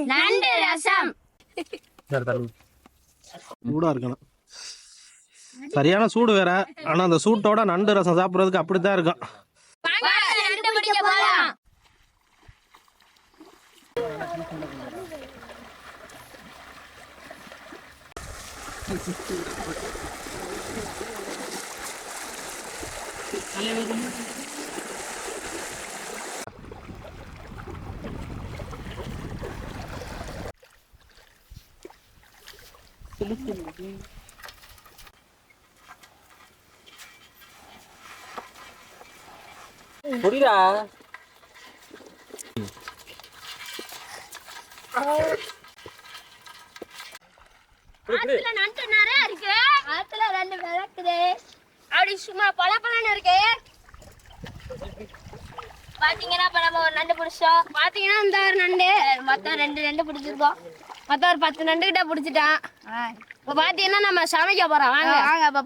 நண்டு ரசம். சூடா இருக்கணும். சரியான சூடு வேற. ஆனா அந்த சூட்டோட நண்டு ரசம் சாப்பிடுறதுக்கு அப்படித்தான் இருக்கும். வாங்க நண்டு பிடிக்க போலாம் புரியுதா நண்டு நிறைய இருக்கு? ஆத்துல ரெண்டு விளக்குது. அப்படி சும்மா பல இருக்கு. பாத்தீங்கன்னா இப்ப நம்ம ஒரு நண்டு பிடிச்சோம். பாத்தீங்கன்னா இந்த ஒரு நண்டு. மொத்தம் ரெண்டு நண்டு பிடிச்சிருக்கோம். மொத்தம் ஒரு பத்து நண்டு கிட்ட பிடிச்சிட்டான் இப்ப பாத்தீங்கன்னா நம்ம சமைக்க போறோம்? வாங்க. வாங்க இப்ப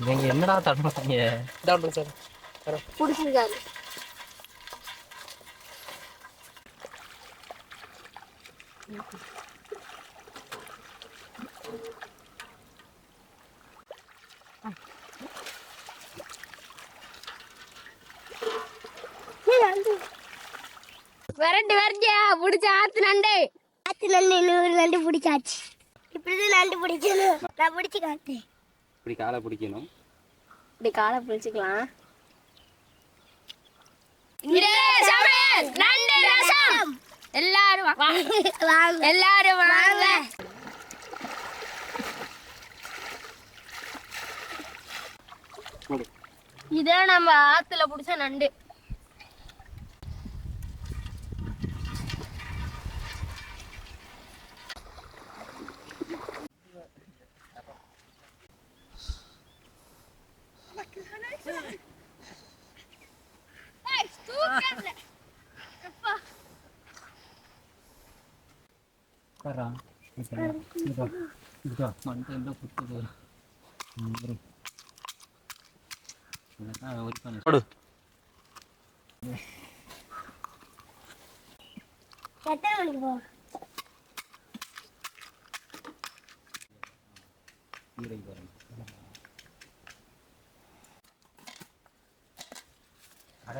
நீங்க என்னடா சார். பிடிச்சிருக்காரு. விரட்டு விரட்டியா பிடிச்ச ஆத்து நண்டு. ஆத்து நண்டு இன்னொரு நண்டு பிடிச்சாச்சு. இப்படிதான் நண்டு பிடிக்கணும். நான் பிடிச்சு காட்டேன் இப்படி காலை பிடிக்கணும். இப்படி காலை பிடிச்சிக்கலாம். நண்டு ரசம். எல்லாரும் வாங்க. எல்லாரும் வாங்க. இதான் நம்ம ஆத்துல புடிச்ச நண்டு. போடு எத்தனை மணிக்கு போவோம்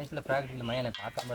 வயசில் ப்ராக்டிக்கல் மையம் எனக்கு பார்க்காம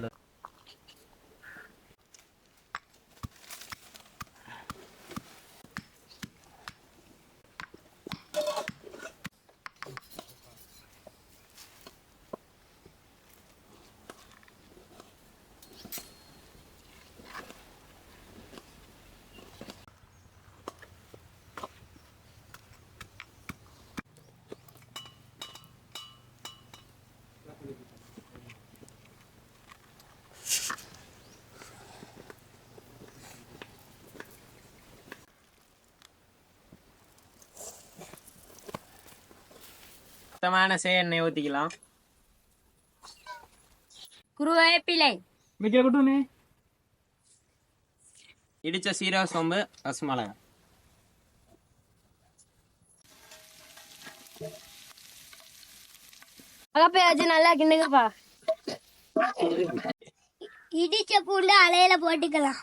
சுத்தமான சே எண்ணெய் ஊற்றிக்கலாம் குருவேப்பிலை இடிச்ச சீரக சோம்பு ரசமலகா அகப்பையாச்சு நல்லா கிண்டுங்கப்பா. இடிச்ச பூண்டு அலையில போட்டுக்கலாம்.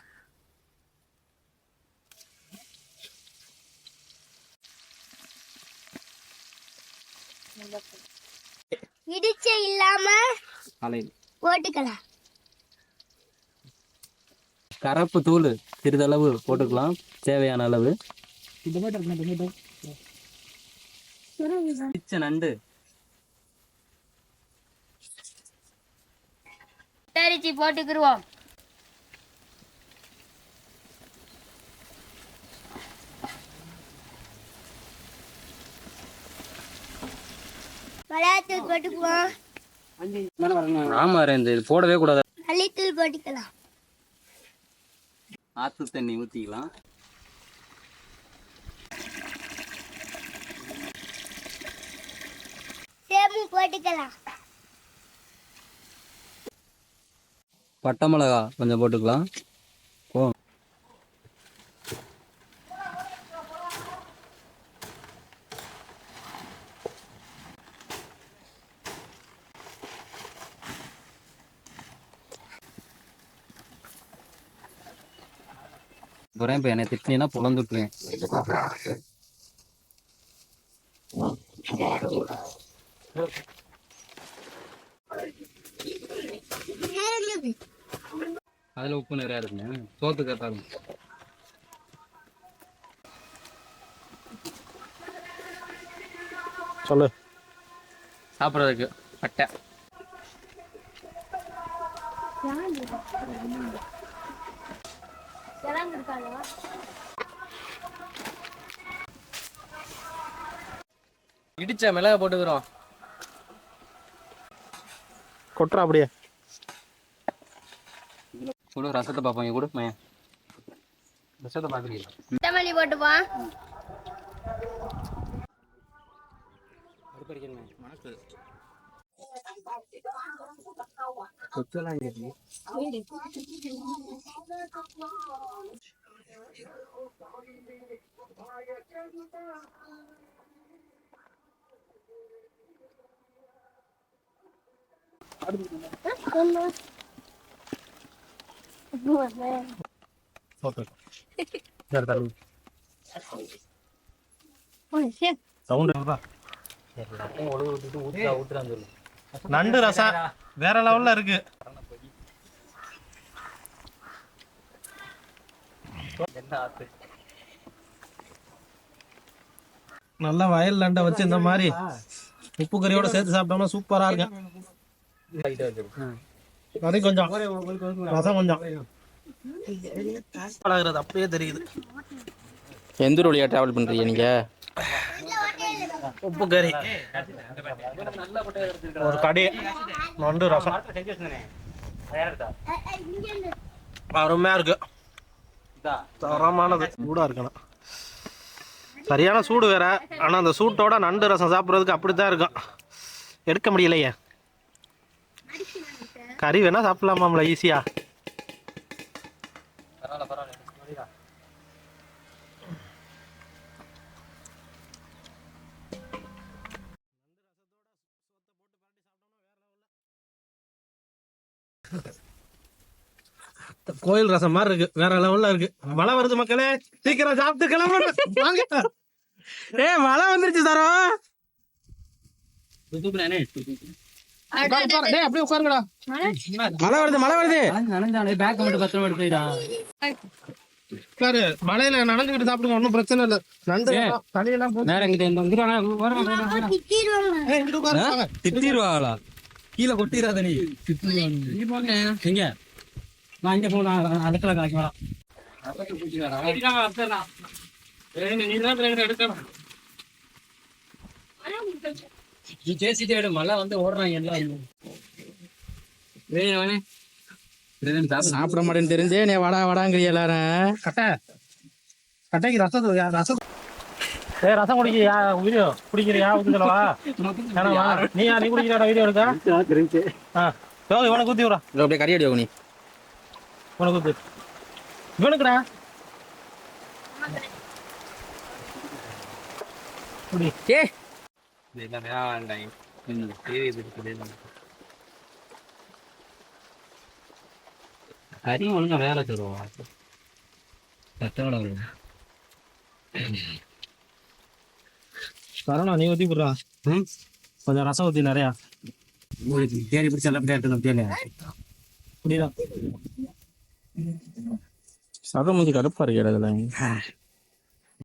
இடிச்ச இல்லாம போட்டுக்கலாம். கரப்பு தூள் சிறிதளவு போட்டுக்கலாம். தேவையான அளவு. நண்டு. தரிச்சு போட்டுக்கிருவோம். மிளகாத்தூள் போட்டுக்குவோம். ஆமா இந்த இது போடவே கூடாது. மல்லித்தூள் போட்டுக்கலாம். ஆத்து தண்ணி ஊற்றிக்கலாம் சேமும் போட்டுக்கலாம். பட்டை மிளகா கொஞ்சம் போட்டுக்கலாம். போறேன். இப்போ என்னை திட்டினா புலந்து விட்டுருவேன் அதுல உப்பு நிறையா இருக்குங்க. சோத்து கட்டாது சொல்லு. சாப்பிட்றதுக்கு பட்டை இடிச்ச மிளகா போட்டுக்கிறோம். கொட்டுறா அப்படியே. கூட ரசத்தை பார்ப்போம். இங்க கூட மையன் ரசத்தை பார்க்குறீங்களா? கொத்தமல்லி போட்டுப்போம் சவுண்டு நண்டு ரசம் வேற? லெவல்ல இருக்கு. நல்லா வயல் நண்டை வச்சு இந்த மாதிரி உப்பு கறியோட சேர்த்து சாப்பிட்டோம்னா சூப்பரா இருக்கும். அது கொஞ்சம் ரசம் கொஞ்சம். அப்படியே தெரியுது. எந்த வழியா டிராவல் பண்றீங்க நீங்க? உப்பு கறி. ஒரு கடி. நண்டு ரசம். அருமையா இருக்கு. தரமானது. சூடா இருக்கணும். சரியான சூடு வேற. ஆனா அந்த சூட்டோட நண்டு ரசம் சாப்பிட்றதுக்கு அப்படித்தான் இருக்கும். எடுக்க முடியலையே. கறி வேணா சாப்பிடலாமாம்ல ஈஸியா கோயில் ரசம் மாதிரி இருக்கு. வேற லெவல்ல இருக்கு. மழை வருது மக்களே. சீக்கிரம் சாப்பிட்டு கிளம்பணும் வாங்க. ஏ மழை வந்துருச்சு தரோ டேய் அப்படியே உட்காருங்கடா. மழை? வருது மழை வருது. பேக் மட்டும் பத்திரமா எடுத்துடா மழையில நனைஞ்சுக்கிட்டு சாப்பிடுங்க ஒன்றும் பிரச்சனை இல்லை. வாங்க. திட்டிடுவாங்களா கீழே கொட்டிடாத நீ. எங்க? நான் இங்க போன அடுத்த கலைக்கு வரேன். நீ பேசிட்டே விடு மழை வந்து ஓடுறாங்க எல்லாம் சாப்பிட மாட்டேன்னு தெரிஞ்சே நீ வடா வடாங்கிறிய எல்லாரும். கட்டை. கட்டைக்கு ரசம் ரசம் ஏய் ரசம் குடிக்கிறியா? வீடியோ குடிக்கிறியா? ஊத்துக்கலவா நீ நீ குடிக்கிறாடா வீடியோ எடுக்க? ஆ யோகி இவனுக்கு ஊத்தி விட்றா. அப்படியே கறி அடி நீ ஊத்து இவனுக்குடா. ஏ. ஒழுங்கா வேலை தருவோம் சத்தோட வரும் சரணா நீ ஊத்தி விட்றா கொஞ்சம் ரசம் ஊத்தி நிறையா. தேடி பிடிச்ச குடிடா சதம் மூஞ்சி கடுப்பா இருக்கு இடத்துல